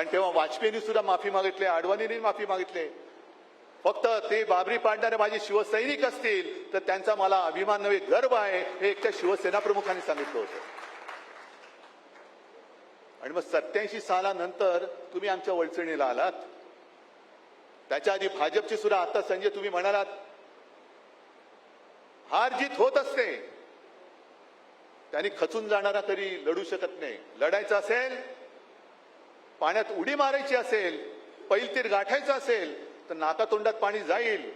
कारण तेव्हा वाजपेयींनी सुद्धा माफी मागितली आडवाणींनी माफी मागितली. फक्त ते बाबरी पाडणारे माझे शिवसैनिक असतील तर त्यांचा मला अभिमान नव्हे गर्व आहे हे एकट्या शिवसेना प्रमुखांनी सांगितलं होतं. आणि मग सत्याऐंशी सालानंतर तुम्ही आमच्या वळचणीला आलात. त्याच्या आधी भाजपची सुद्धा आता संजय तुम्ही म्हणालात हार जीत होत असते. त्यांनी खचून जाणारा तरी लढू शकत नाही. लढायचं असेल पाण्यात उडी मारायची असेल पैलतीर गाठायचं असेल तर नाकातोंडात पाणी जाईल.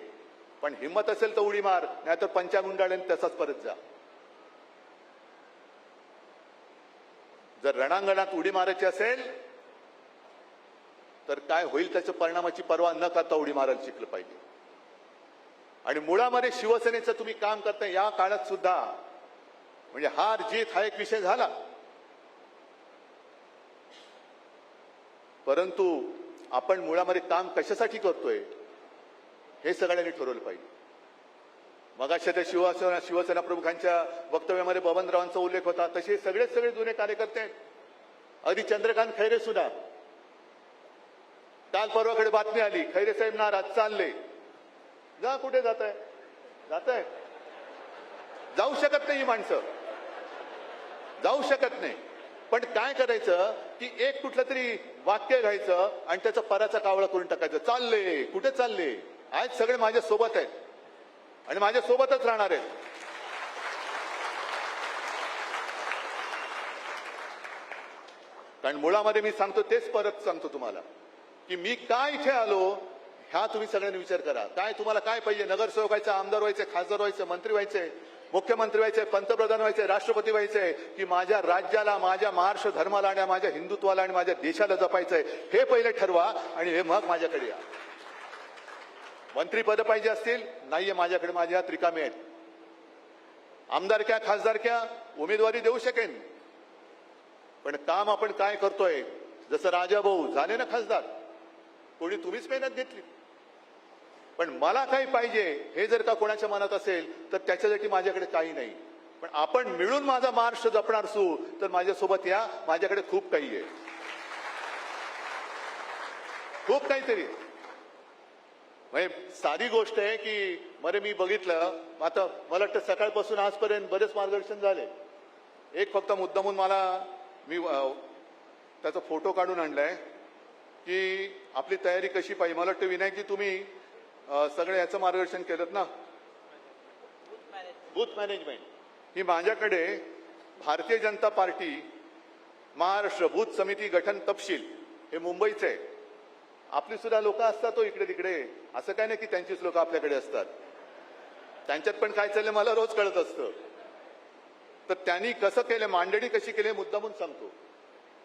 पण हिंमत असेल तर उडी मार नाहीतर पंचागुंडाळ्याने तसाच परत जा. जर रणांगणात उडी मारायची असेल तर काय होईल त्याच्या परिणामाची पर्वा न करता उडी मारायला शिकलं पाहिजे. आणि मुळामध्ये शिवसेनेचं तुम्ही काम करता या काळात सुद्धा म्हणजे हार जीत हा एक विषय झाला. परंतु आपण मुळामध्ये काम कशासाठी करतोय हे सगळ्यांनी ठरवलं पाहिजे. मगाशा त्या शिवसेना शिवसेना प्रमुखांच्या वक्तव्यामध्ये बबनरावांचा उल्लेख होता. तसे सगळे सगळे जुने कार्यकर्ते आहेत. अगदी चंद्रकांत खैरे सुद्धा. काल परवाकडे बातमी आली खैरे साहेब नाराज चालले. जा कुठे जात आहे जात आहे जाऊ शकत नाही ही माणसं. जाऊ शकत नाही. पण काय करायचं की एक कुठलं तरी वाक्य घ्यायचं आणि त्याचा पराचा कावळा करून टाकायचं. चालले कुठे चालले? आज सगळे माझ्या सोबत आहेत. आणि माझ्या सोबतच राहणार आहेत. कारण मुळामध्ये मी सांगतो तेच परत सांगतो तुम्हाला की मी काय इथे आलो? ह्या तुम्ही सगळ्यांनी विचार करा. काय तुम्हाला काय पाहिजे? नगरसेवक व्हायचं आमदार व्हायचे खासदार व्हायचे मंत्री व्हायचे मुख्यमंत्री व्हायचे पंतप्रधान व्हायचे राष्ट्रपती व्हायचे की माझ्या राज्याला माझ्या महाराष्ट्र धर्माला आणि माझ्या हिंदुत्वाला आणि माझ्या देशाला जपायचंय हे पहिले ठरवा आणि हे मग माझ्याकडे या. मंत्रीपद पाहिजे असतील नाहीये माझ्याकडे माझ्या हात रिकामे आहेत. आमदारक्या खासदारक्या उमेदवारी देऊ शकेन. पण काम आपण काय करतोय? जसं राजा भाऊ झाले ना खासदार. कोणी तुम्हीच मेहनत घेतली. पण मला काही पाहिजे हे जर का कोणाच्या मनात असेल तर त्याच्यासाठी माझ्याकडे काही नाही. पण आपण मिळून माझा महाराष्ट्र जपणार असू तर माझ्यासोबत या माझ्याकडे खूप काही आहे. खूप काहीतरी. म्हणजे साधी गोष्ट आहे की मरे मी बघितलं आता मला वाटतं सकाळपासून आजपर्यंत बरेच मार्गदर्शन झाले. एक फक्त मुद्दामून मला मी त्याचा फोटो काढून आणलाय की आपली तयारी कशी पाहिजे. मला वाटतं विनायकजी तुम्ही सगळे याचं मार्गदर्शन केलं ना? बूथ मॅनेजमेंट ही माझ्याकडे भारतीय जनता पार्टी महाराष्ट्र बूथ समिती गठन तपशील हे मुंबईचे. आहे आपली सुद्धा लोक असतात तो इकडे तिकडे. असं काय नाही की त्यांचीच लोक आपल्याकडे असतात. त्यांच्यात पण काय चाललंय मला रोज कळत असतं. तर त्यांनी कसं केलं मांडणी कशी केली हे मुद्दामून सांगतो.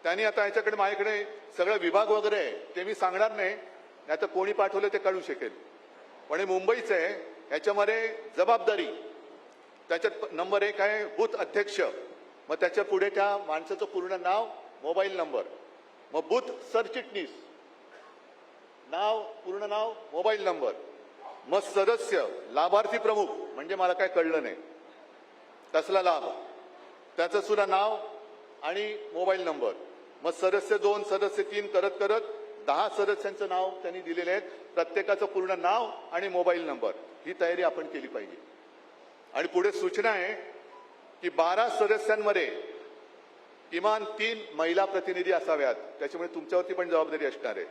त्यांनी आता याच्याकडे माझ्याकडे सगळं विभाग वगैरे आहे ते मी सांगणार नाही. नाही तर कोणी पाठवलं ते कळू शकेल. पण हे मुंबईचं आहे ह्याच्यामध्ये जबाबदारी. त्याच्यात नंबर एक आहे बूथ अध्यक्ष. मग त्याच्या पुढे त्या माणसाचं पूर्ण नाव मोबाईल नंबर. मग बूथ सरचिटणीस. नाव पूर्ण नाव मोबाईल नंबर. मग सदस्य लाभार्थी प्रमुख म्हणजे मला काय कळलं नाही. कसला लाभ. त्याचं सुद्धा नाव आणि मोबाईल नंबर. मग सदस्य दोन सदस्य तीन करत करत दहा सदस्यांचं नाव त्यांनी दिलेले आहेत. प्रत्येकाचं पूर्ण नाव आणि मोबाईल नंबर. ही तयारी आपण केली पाहिजे. आणि पुढे सूचना आहे की बारा सदस्यांमध्ये किमान तीन महिला प्रतिनिधी असाव्यात. त्याच्यामुळे तुमच्यावरती पण जबाबदारी असणार आहे.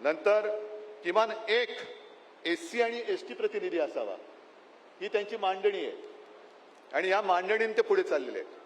नंतर किमान एक एस सी आणि एस टी प्रतिनिधी असावा. ही त्यांची मांडणी आहे. आणि या मांडणीने ते पुढे चाललेले आहेत.